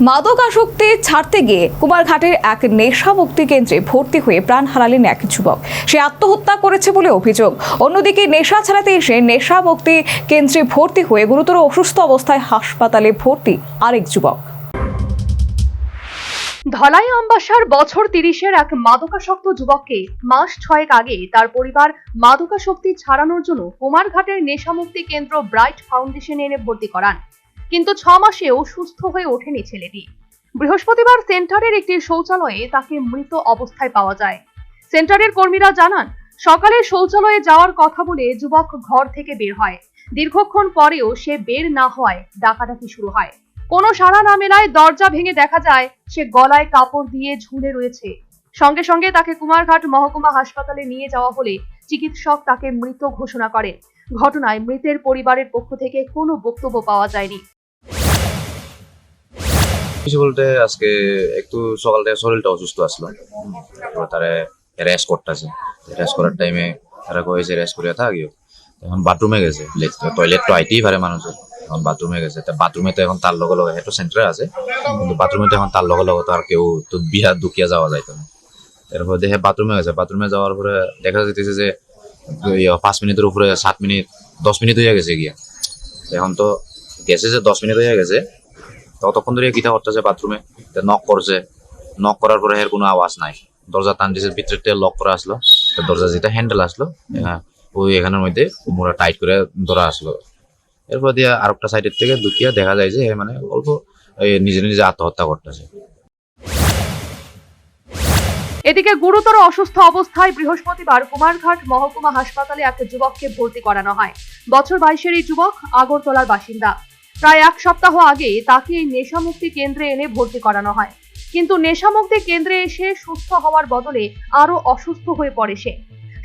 মাদকাসক্তি ছাড়তে গিয়ে কুমারঘাটের এক নেশা মুক্তি কেন্দ্রে ভর্তি হয়ে প্রাণ হারালেন এক যুবক। সে আত্মহত্যা করেছে বলে অভিযোগ। অন্যদিকে নেশা ছাড়াতে এসে নেশা মুক্তি কেন্দ্রে ভর্তি হয়ে গুরুতর অসুস্থ অবস্থায় হাসপাতালে ভর্তি আরেক যুবক। ধলাই আমবাসার বছর তিরিশের এক মাদকাসক্ত যুবককে মাস ছয়েক আগে তার পরিবার মাদকাসক্তি ছাড়ানোর জন্য কুমারঘাটের নেশামুক্তি কেন্দ্র ব্রাইট ফাউন্ডেশনে এনে ভর্তি করান। কিন্তু ছ মাসেও সুস্থ হয়ে ওঠেনি ছেলেটি। বৃহস্পতিবার সেন্টারের একটি শৌচালয়ে তাকে মৃত অবস্থায় পাওয়া যায়। সেন্টারের কর্মীরা জানান, সকালে শৌচালয়ে যাওয়ার কথা বলে যুবক ঘর থেকে বের হয়। দীর্ঘক্ষণ পরেও সে বের না হওয়ায় ডাকাডাকি শুরু হয়। কোনো সাড়া না মেলায় দরজা ভেঙে দেখা যায়, সে গলায় কাপড় দিয়ে ঝুলে রয়েছে। সঙ্গে সঙ্গে তাকে কুমারঘাট মহকুমা হাসপাতালে নিয়ে যাওয়া হলে চিকিৎসক তাকে মৃত ঘোষণা করে। ঘটনায় মৃতের পরিবারের পক্ষ থেকে কোনো বক্তব্য পাওয়া যায়নি। কিছু বলতে আজকে একটু সকাল থেকে শরীরটা অসুস্থ আসলো। তারা রেস্ট করতেছে। রেস্ট করার টাইমে তারা কয়েছে রেস্ট করিয়া থাকিও এখন বাথরুমে গেছে। টয়লেট তো আইতেই পারে মানুষের এখন বাথরুমে গেছে। তা বাথরুমে তো এখন তার লগে লগে, হেটো সেন্টারে আছে। কিন্তু বাথরুমে তো এখন তার লগে লগে তো আর কেউ তো বিয়া দুকিয়া যাওয়া যাইতো না। এরপর দেখে বাথরুমে গেছে। বাথরুমে যাওয়ার পরে দেখা যাইতেছে যে পাঁচ মিনিটের উপরে সাত মিনিট, দশ মিনিট হয়ে গেছে গিয়া। এখন তো গেছে যে দশ মিনিট হয়ে গেছে। ততক্ষণ ধরে গীতা করতেছে বাথরুমে নক করছে। নক করার পরে এর কোনো আওয়াজ নাই। দরজা টান দিছে, ভিতরে লক করা আসলো। দরজা যেটা হ্যান্ডেল আসলো ওই এখানের মধ্যে মোড়া টাইট করে ধরা আসলো। এরপর দিয়ে আরেকটা সাইডের থেকে দুকিয়া দেখা যায় যে মানে অল্প নিজে নিজে আত্মহত্যা করতেছে। এদিকে গুরুতর অসুস্থ অবস্থায় বৃহস্পতিবার কুমারঘাট মহকুমা হাসপাতালে এক যুবককে ভর্তি করানো হয়। বছর বাইশের এই যুবক আগরতলার বাসিন্দা। প্রায় এক সপ্তাহ আগে তাকে নেশামুক্তি কেন্দ্রে এনে ভর্তি করানো হয়। কিন্তু নেশামুক্তি কেন্দ্রে এসে সুস্থ হওয়ার বদলে আরও অসুস্থ হয়ে পড়ে সে।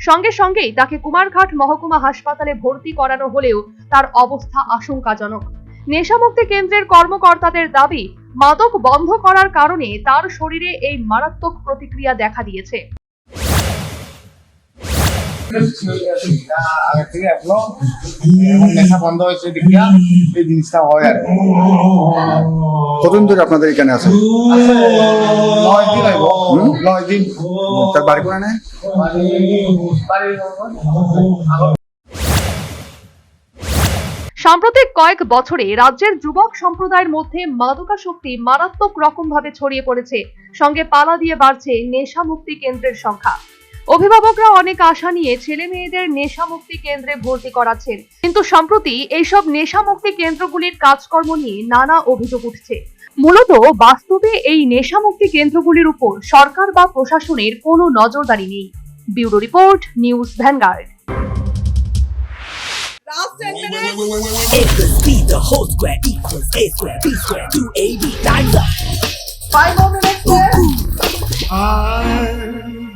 সঙ্গে সঙ্গেই তাকে কুমারঘাট মহকুমা হাসপাতালে ভর্তি করানো হলেও তার অবস্থা আশঙ্কাজনক। নেশামুক্তি কেন্দ্রের কর্মকর্তাদের দাবি, মাদক বন্ধ করার কারণে তার শরীরে এই মারাত্মক প্রতিক্রিয়া দেখা দিয়েছে। নেশা। কতদিন ধরে আপনাদের এখানে আছে সাম্প্রতিক কয়েক বছরে রাজ্যের যুবক সম্প্রদায়ের মধ্যে মাদকাসক্তি মারাত্মক রকমভাবে ছড়িয়ে পড়েছে। সঙ্গে পালা দিয়ে বাড়ছে নেশামুক্তি কেন্দ্রের সংখ্যা। অভিভাবকরা অনেক আশা নিয়ে ছেলে মেয়েদের নেশামুক্তি কেন্দ্রে ভর্তি করাচ্ছেন। কিন্তু সম্প্রতি এইসব নেশামুক্তি কেন্দ্রগুলির কাজকর্ম নিয়ে নানা অভিযোগ উঠছে। মূলত বাস্তবে এই নেশামুক্তি কেন্দ্রগুলির উপর সরকার বা প্রশাসনের কোনো নজরদারি নেই। Bureau report news Vanguard. A plus B, the whole square equals A square, B square, 2AB, times up. I've